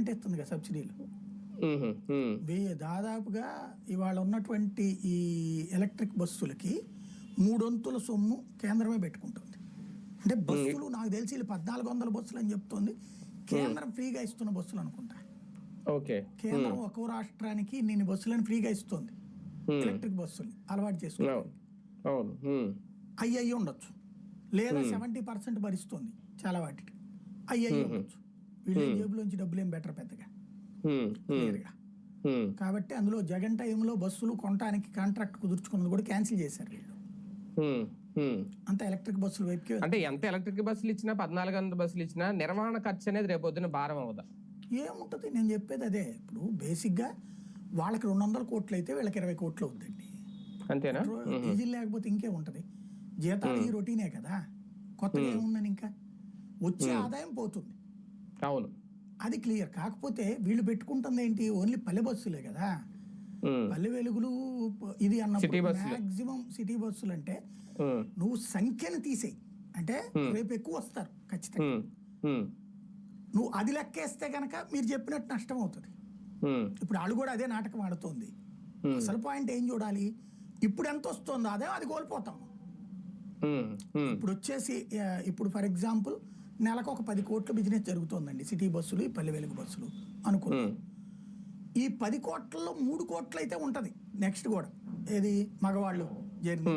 Government ఇస్తుంది కదా సబ్సిడీలు. దాదాపుగా ఇవాళ ఉన్నటువంటి ఈ ఎలక్ట్రిక్ బస్సులకి మూడొంతుల సొమ్ము కేంద్రమే పెట్టుకుంటుంది. అంటే బస్సులు నాకు తెలిసి పద్నాలుగు వందల బస్సులు అని చెప్తోంది కేంద్రం ఫ్రీగా ఇస్తున్న బస్సులు అనుకుంటా. ఓకే. కేంద్రం ఒక్కో రాష్ట్రానికి నేను బస్సులను ఫ్రీగా ఇస్తుంది. ఎలక్ట్రిక్ బస్సులు అలవాటు చేసుకో అవును. అవును. ఉమ్, అయ్యి అయ్యి ఉండొచ్చు. లేదా సెవెంటీ పర్సెంట్ భరిస్తుంది చాలా వాటికి. అయ్యి అయ్యి ఉండొచ్చు. వీళ్ళ జేబులోంచి డబ్బులు ఏం బెటర్ పెద్దగా. క్లియర్గా కాబట్టి అందులో జగన్ టైంలో బస్సులు కొనడానికి కాంట్రాక్ట్ కుదుర్చుకున్నది కూడా క్యాన్సిల్ చేశారు వీళ్ళు. అంత ఎలక్ట్రిక్ బస్సులు వైపుకి అంటే ఎంత ఎలక్ట్రిక్ బస్సులు ఇచ్చినా పద్నాలుగు వందల బస్సులు ఇచ్చినా నిర్వహణ ఖర్చు అనేది రేపు పొద్దున భారం అవుదా? ఏముంటుంది? నేను చెప్పేది అదే. ఇప్పుడు బేసిక్గా వాళ్ళకి రెండు వందల కోట్లు అయితే వీళ్ళకి ఇరవై కోట్లు అవుద్దండి. అంతేనా? డీజిల్ లేకపోతే ఇంకే ఉంటుంది జీతాలు ఈ రొటీనే కదా. కొత్తగా ఏముందని ఇంకా? వచ్చే ఆదాయం పోతుంది. అవును. అది క్లియర్. కాకపోతే వీళ్ళు పెట్టుకుంటుంది ఏంటి ఓన్లీ పల్లె బస్సులే కదా. పల్లె వెలుగులు ఇది బస్సులే. మాక్సిమం సిటీ బస్సులు అంటే నువ్వు సంఖ్యను తీసేయి. అంటే రేపు ఎక్కువ వస్తారు ఖచ్చితంగా. నువ్వు అది లెక్కేస్తే కనుక మీరు చెప్పినట్టు నష్టం అవుతుంది. ఇప్పుడు వాళ్ళు కూడా అదే నాటకం ఆడుతోంది. అసలు పాయింట్ ఏం చూడాలి? ఇప్పుడు ఎంత వస్తుందో అదే అది కోల్పోతాం. ఉమ్, ఉమ్, ఇప్పుడు వచ్చేసి ఇప్పుడు ఫర్ ఎగ్జాంపుల్ నెలకు ఒక పది కోట్ల బిజినెస్ జరుగుతోందండి. సిటీ బస్సులు ఈ పల్లె వెలుగు బస్సులు అనుకున్నాం ఈ పది కోట్లలో మూడు కోట్లు అయితే ఉంటది. నెక్స్ట్ కూడా. ఏది? మగవాళ్ళు జర్నీ.